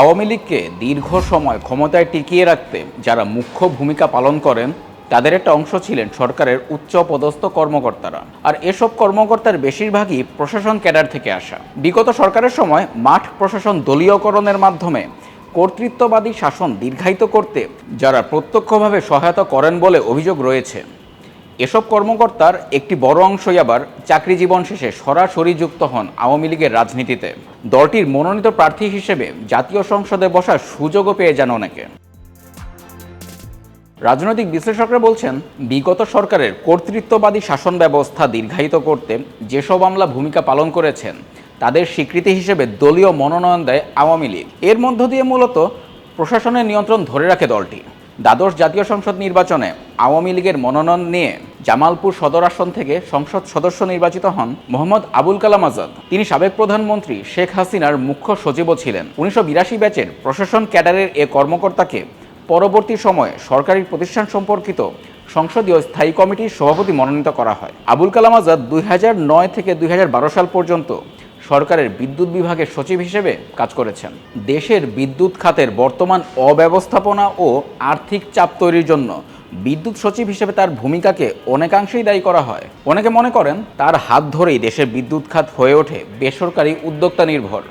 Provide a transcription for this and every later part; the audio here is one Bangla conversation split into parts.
আওয়ামী লীগকে দীর্ঘ সময় ক্ষমতায় টিকিয়ে রাখতে যারা মুখ্য ভূমিকা পালন করেন, তাদের একটা অংশ ছিলেন সরকারের উচ্চ পদস্থ কর্মকর্তারা। আর এসব কর্মকর্তার বেশিরভাগই প্রশাসন ক্যাডার থেকে আসা। বিগত সরকারের সময় মাঠ প্রশাসন দলীয়করণের মাধ্যমে কর্তৃত্ববাদী শাসন দীর্ঘায়িত করতে যারা প্রত্যক্ষভাবে সহায়তা করেন বলে অভিযোগ রয়েছে। এসব কর্মকর্তার একটি বড় অংশই আবার চাকরি জীবন শেষে সরাসরি যুক্ত হন আওয়ামী লীগের রাজনীতিতে। দলটির মনোনীত প্রার্থী হিসেবে জাতীয় সংসদে বসার সুযোগও পেয়ে যান অনেকে। রাজনৈতিক বিশ্লেষকরা বলছেন, বিগত সরকারের কর্তৃত্ববাদী শাসন ব্যবস্থা দীর্ঘায়িত করতে যেসব আমলা ভূমিকা পালন করেছেন, তাদের স্বীকৃতি হিসেবে দলীয় মনোনয়ন দেয় আওয়ামী লীগ। এর মধ্য দিয়ে মূলত প্রশাসনের নিয়ন্ত্রণ ধরে রাখে দলটি। দ্বাদশ জাতীয় সংসদ নির্বাচনে আওয়ামী লীগের মনোনয়ন নিয়ে জামালপুর সদর আসন থেকে সংসদ সদস্য নির্বাচিত হন মোহাম্মদ আবুল কালাম আজাদ। তিনি সাবেক প্রধানমন্ত্রী শেখ হাসিনার মুখ্য সচিবও ছিলেন। উনিশশো বিরাশি ব্যাচের প্রশাসন ক্যাডারের এ কর্মকর্তাকে পরবর্তী সময়ে সরকারি প্রতিষ্ঠান সম্পর্কিত সংসদীয় স্থায়ী কমিটির সভাপতি মনোনীত করা হয়। আবুল কালাম আজাদ দুই থেকে দুই হাজার বারো সাল পর্যন্ত সরকারের বিদ্যুৎ বিভাগের সচিব হিসেবে কাজ করেছেন। দেশের বিদ্যুৎ খাতের বর্তমান অব্যবস্থাপনা ও আর্থিক চাপ তৈরির জন্য বিদ্যুৎ সচিব হিসেবে তার ভূমিকাকে অনেকাংশেই দায়ী করা হয়। অনেকে মনে করেন তার হাত ধরেই দেশের বিদ্যুৎ খাত হয়ে ওঠে বেসরকারি উদ্যোক্তা নির্ভর।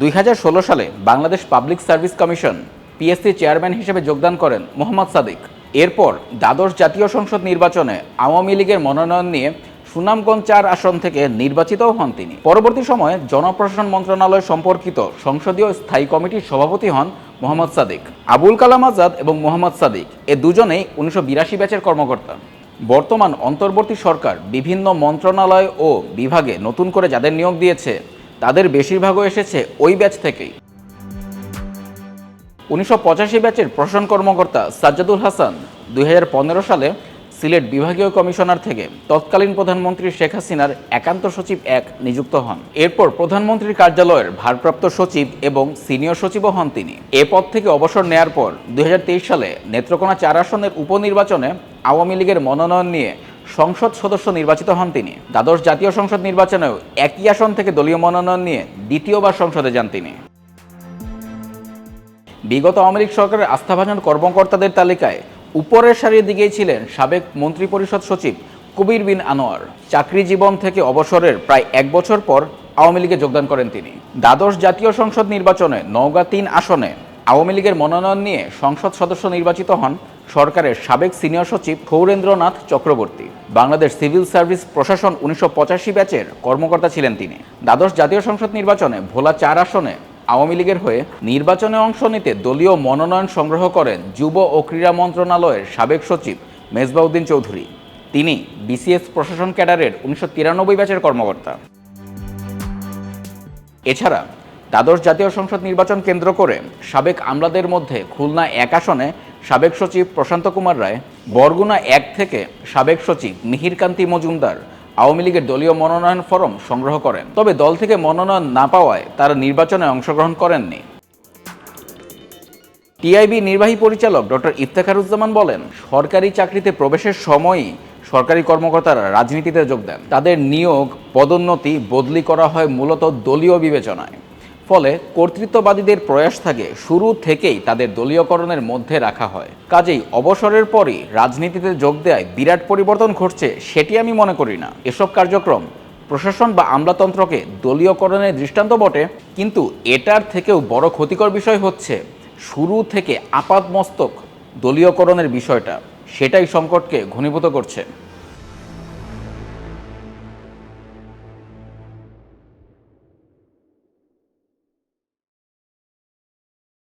দুই হাজার ষোলো সালে Bangladesh public service commission PSC chairman হিসেবে যোগদান করেন মোহাম্মদ সাদিক। এরপর দ্বাদশ জাতীয় সংসদ নির্বাচনে আওয়ামী লীগের মনোনয়ন নিয়ে সুনামগঞ্জ চার আসন থেকে নির্বাচিতও হন তিনি। পরবর্তী সময়ে জনপ্রশাসন মন্ত্রণালয় সম্পর্কিত সংসদীয় স্থায়ী কমিটির সভাপতি হন মোহাম্মদ সাদিক। আবুল কালাম আজাদ এবং মোহাম্মদ সাদিক এ দুজনেই উনিশশো বিরাশি ব্যাচের কর্মকর্তা। বর্তমান অন্তর্বর্তী সরকার বিভিন্ন মন্ত্রণালয় ও বিভাগে নতুন করে যাদের নিয়োগ দিয়েছে, তাদের বেশিরভাগও এসেছে ওই ব্যাচ থেকেই। উনিশশো পঁচাশি ব্যাচের প্রশাসন কর্মকর্তা সাজ্জাদুল হাসান দুই হাজার পনেরো সালে সিলেট বিভাগীয় কমিশনার থেকে তৎকালীন প্রধানমন্ত্রী শেখ হাসিনার একান্ত সচিব এক নিযুক্ত হন। এরপর প্রধানমন্ত্রীর কার্যালয়ের ভারপ্রাপ্ত সচিব এবং সিনিয়র সচিবও হন তিনি। এ পদ থেকে অবসর নেয়ার পর দুই হাজার তেইশ সালে নেত্রকোনা চার আসনের উপনির্বাচনে আওয়ামী লীগের মনোনয়ন নিয়ে সংসদ সদস্য নির্বাচিত হন তিনি। দ্বাদশ জাতীয় সংসদ নির্বাচনেও একই আসন থেকে দলীয় মনোনয়ন নিয়ে দ্বিতীয়বার সংসদে যান তিনি। বিগত আওয়ামী লীগ সরকারের আস্থাভাজন কর্মকর্তাদের তালিকায় উপরের সারির দিকেই ছিলেন সাবেক মন্ত্রিপরিষদ সচিব কবির বিন আনোয়ার। চাকরি জীবন থেকে অবসরের প্রায় এক বছর পর আওয়ামী লীগে যোগদান করেন তিনি। দ্বাদশ জাতীয় সংসদ নির্বাচনে নওগাঁ তিন আসনে আওয়ামী লীগের মনোনয়ন নিয়ে সংসদ সদস্য নির্বাচিত হন সরকারের সাবেক সিনিয়র সচিব সৌরেন্দ্রনাথ চক্রবর্তী। বাংলাদেশ সিভিল সার্ভিস প্রশাসন উনিশশো পঁচাশি ব্যাচের কর্মকর্তা ছিলেন তিনি। দ্বাদশ জাতীয় সংসদ নির্বাচনে ভোলা চার আসনে আওয়ামী লীগের হয়ে নির্বাচনে অংশ নিতে দলীয় মনোনয়ন সংগ্রহ করেন যুব ও ক্রীড়া মন্ত্রণালয়ের সাবেক সচিব মেজবাউদ্দিন চৌধুরী। তিনি বিসিএস প্রশাসন ক্যাডারের উনিশশো তিরানব্বই ব্যাচের কর্মকর্তা। এছাড়া দ্বাদশ জাতীয় সংসদ নির্বাচন কেন্দ্র করে সাবেক আমলাদের মধ্যে খুলনা এক আসনে সাবেক সচিব প্রশান্ত কুমার রায়, বরগুনা এক থেকে সাবেক সচিব মিহিরকান্তি মজুমদার আওয়ামী লীগের দলীয় মনোনয়ন ফরম সংগ্রহ করেন। তবে দল থেকে মনোনয়ন না পাওয়ায় তারা নির্বাচনে অংশগ্রহণ করেননি। টিআইবি নির্বাহী পরিচালক ডক্টর ইফতেখারুজ্জামান বলেন, সরকারি চাকরিতে প্রবেশের সময়ই সরকারি কর্মকর্তারা রাজনীতিতে যোগ দেন। তাদের নিয়োগ পদোন্নতি বদলি করা হয় মূলত দলীয় বিবেচনায়। ফলে কর্তৃত্ববাদীদের প্রয়াস থাকে, শুরু থেকেই তাদের দলীয়করণের মধ্যে রাখা হয়। কাজেই অবসরের পরই রাজনীতিতে যোগ দেয় বিরাট পরিবর্তন ঘটছে সেটি আমি মনে করি না। এসব কার্যক্রম প্রশাসন বা আমলাতন্ত্রকে দলীয়করণের দৃষ্টান্ত বটে, কিন্তু এটার থেকেও বড় ক্ষতিকর বিষয় হচ্ছে শুরু থেকে আপাতমস্তক দলীয়করণের বিষয়টা। সেটাই সংকটকে ঘনীভূত করছে।